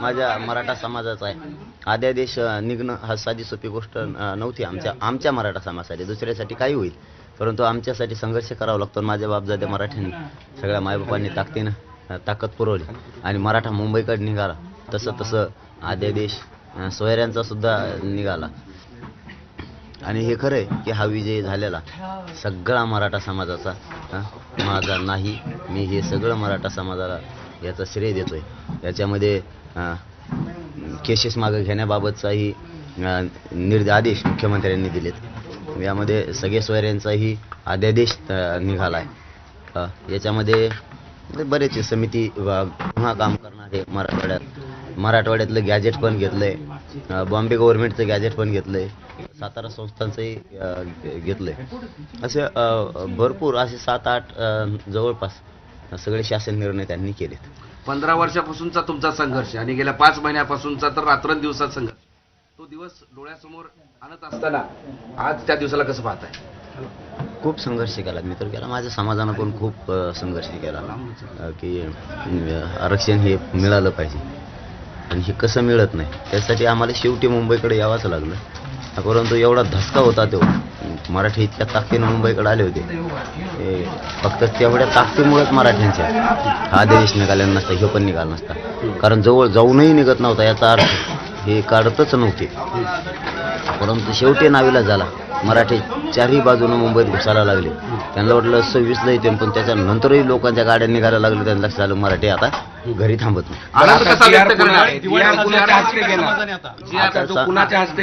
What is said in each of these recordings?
माझ्या मराठा समाजाचा आहे. अध्यादेश निघणं हा साधी सोपी गोष्ट नव्हती. आमच्या आमच्या मराठा समाजासाठी दुसऱ्यासाठी काही होईल. परंतु आमच्यासाठी संघर्ष करावा लागतो. माझ्या बापजाद्या मराठ्यांनी. सगळ्या मायबापांनी ताकदीनं ताकद पुरवली. आणि मराठा मुंबईकडे निघाला. तसं तसं अध्यादेश सोयऱ्यांचा सुद्धा निघाला. आणि हे खरं आहे की हा विजय झालेला सगळा मराठा समाजाचा माझा नाही. मी हे सगळं मराठा समाजाला याचं श्रेय देतोय. याच्यामध्ये केसेस मागं घेण्याबाबतचाही अ, आदेश मुख्यमंत्र्यांनी दिलेत. यामध्ये सगळे सोयऱ्यांचाही अध्यादेश निघाला आहे याच्यामध्ये बरेच समिती पुन्हा काम करणारे मराठवाड्यात. मराठवाड्यातलं गॅजेट पण घेतलंय. आहे बॉम्बे गव्हर्नमेंटचं गॅजेट पण घेतलंय. सातारा संस्थांचंही घेतलं आहे घेतलंय. असे भरपूर असे सात आठ जवळपास सगळे शासन निर्णय त्यांनी केलेत. पंधरा वर्षापासूनचा तुमचा संघर्ष आणि गेल्या पाच महिन्यापासूनचा तर रात्रंदिवसाचा संघर्ष तो दिवस डोळ्यासमोर आणत असताना आज त्या दिवसाला कसं पाहताय? खूप संघर्ष केला. मी तर केला. माझ्या समाजानं पण खूप संघर्ष केला. की आरक्षण हे मिळालं पाहिजे. आणि हे कसं मिळत नाही? त्यासाठी आम्हाला शेवटी मुंबईकडे यावंच लागलं. परंतु एवढा धसका होता तो. मराठी इतक्या ताकदीनं मुंबईकडे आले होते. हे फक्त तेवढ्या ताकदीमुळेच मराठ्यांच्या हा आदेश निघाला नसता ह्यो पण निघाला नसता. कारण जवळ जाऊनही निघत नव्हता याचा अर्थ हे काढतच नव्हते. परंतु शेवटी नावीला झाला. मराठी चारही बाजूनं मुंबईत घुसायला लागले. त्यांना वाटलं सव्वीसला येते पण त्याच्यानंतरही लोकांच्या गाड्या निघायला लागल्या. त्यांना लक्षात आलं मराठी आता घरी थांबत नाही. कुणाच्या हस्ते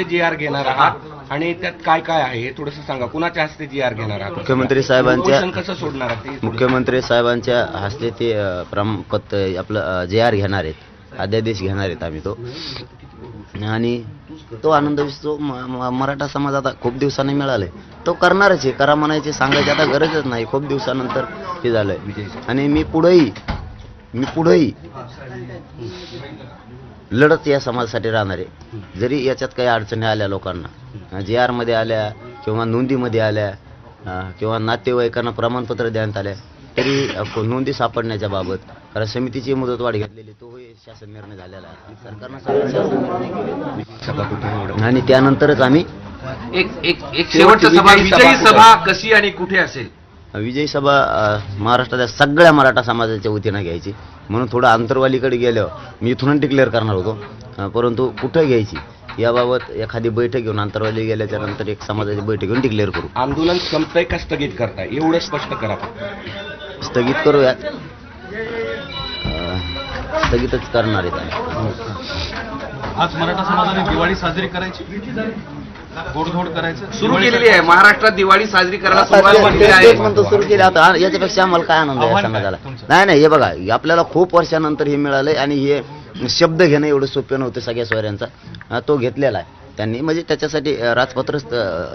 घेणार. जी आर आहात आणि त्यात काय काय आहे हे थोडस सांगा. कुणाच्या हस्ते जी आर घेणार आहात? मुख्यमंत्री साहेबांच्या कसं सोडणार मुख्यमंत्री साहेबांच्या हस्ते ते प्रमाणपत्र आपलं जे आर घेणार आहेत अध्यादेश घेणार आहेत आम्ही तो. आणि तो आनंद विसतो म- मराठा समाज आता खूप दिवसांनी मिळालाय. तो करणारच आहे करा म्हणायचे सांगायची आता गरजच नाही. खूप दिवसानंतर हे झालंय. आणि मी पुढेही मी पुढेही लढत या समाजासाठी राहणार आहे. जरी याच्यात काही अडचणी आल्या लोकांना जे आरमध्ये आल्या किंवा नोंदीमध्ये आल्या किंवा नातेवाईकांना प्रमाणपत्र देण्यात आल्या को- नोंदी सापडण्याच्या बाबत कारण समितीची मुदतवाढ घेतलेली तोही शासन निर्णय झालेला आहे. सरकारनं शासन निर्णय केले. आणि त्यानंतरच आम्ही एक एक एक शेवटचा सभा विजयी कशी आणि कुठे असेल? विजयी सभा अ, महाराष्ट्राच्या सगळ्या मराठा समाजाच्या वतीनं घ्यायची. म्हणून थोडं अंतरवालीकडे गेल्यावर मी इथूनच डिक्लेअर करणार होतो. परंतु कुठं घ्यायची? याबाबत एखादी बैठक घेऊन अंतरवाली गेल्याच्यानंतर एक समाजाची बैठक घेऊन डिक्लेअर करू. आंदोलन संपतंय का स्थगित करताय? एवढं स्पष्ट करा स्थगित करूयात. स्थगितच करणार आहेत. आज मराठा समाजाने दिवाळी साजरी करायची? गोडधोड करायचं? सुरू केलेली आहे. महाराष्ट्रात दिवाळी साजरी करायला म्हणतो सुरू केले. आता याच्यापेक्षा आम्हाला काय आनंद आहे समाजाला? नाही नाही हे बघा आपल्याला खूप वर्षानंतर हे मिळालंय आणि हे शब्द घेणं एवढं सोपं नव्हतं सगळ्या सोयऱ्यांचा. तो घेतलेला आहे. त्यांनी म्हणजे त्याच्यासाठी राजपत्रच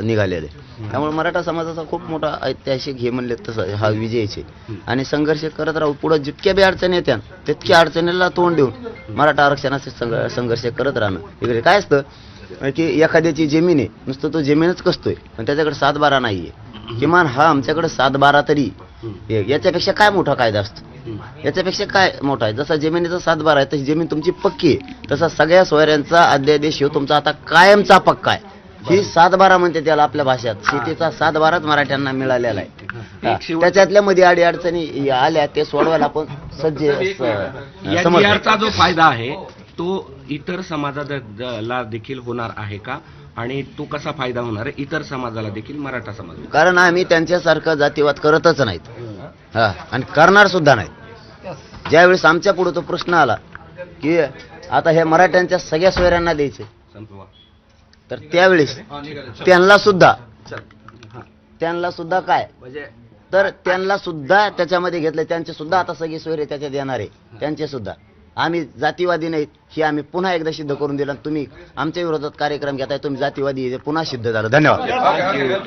निघालेले. त्यामुळे मराठा समाजाचा खूप मोठा ऐतिहासिक हे म्हणले तसं हा विजयचे आणि संघर्ष करत राहू पुढे जितक्या बी अडचणी येत्या तितक्या अडचणीला तोंड देऊन मराठा आरक्षणाचे संघर्ष करत राहणं. इकडे काय असतं की एखाद्याची जमीन आहे नुसतं तो जमीनच कसतोय पण त्याच्याकडे सात बारा नाहीये. किमान हा आमच्याकडे सात बारा तरी. याच्यापेक्षा काय मोठा कायदा असतो? याच्यापेक्षा काय मोठा आहे? जसा जमिनीचा सात बारा आहे तशी जमीन तुमची पक्की आहे. तसा सगळ्या सोयऱ्यांचा अध्यादेश तुमचा आता कायमचा पक्का आहे. ही सात बारा म्हणते त्याला आपल्या भाषेत. शेतीचा सात बाराच मराठ्यांना मिळालेला आहे. त्याच्यातल्या मध्ये अडी अडचणी आल्या ते सोडवायला आपण सज्ज जो फायदा आहे तो इतर समाजाला देखील होणार आहे का? आणि तो कसा फायदा होणार आहे? इतर समाजाला देखील मराठा समाज कारण आम्ही त्यांच्यासारखं जातीवाद करतच नाहीत. हा आणि करणार सुद्धा नाही ज्यावेळेस आमच्या पुढे तो प्रश्न आला की आता हे मराठ्यांच्या सगळ्या सोयऱ्यांना द्यायचे. तर त्यावेळेस त्यांना सुद्धा त्यांना सुद्धा काय? म्हणजे तर त्यांना सुद्धा त्याच्यामध्ये घेतले त्यांचे सुद्धा आता सगळे सोयरे त्याच्यात येणार आहे. त्यांचे सुद्धा. आम्ही जातीवादी नाहीत हे आम्ही पुन्हा एकदा सिद्ध करून दिलं आणि तुम्ही आमच्या विरोधात कार्यक्रम घेताय तुम्ही जातीवादी हे पुन्हा सिद्ध झालं. धन्यवाद.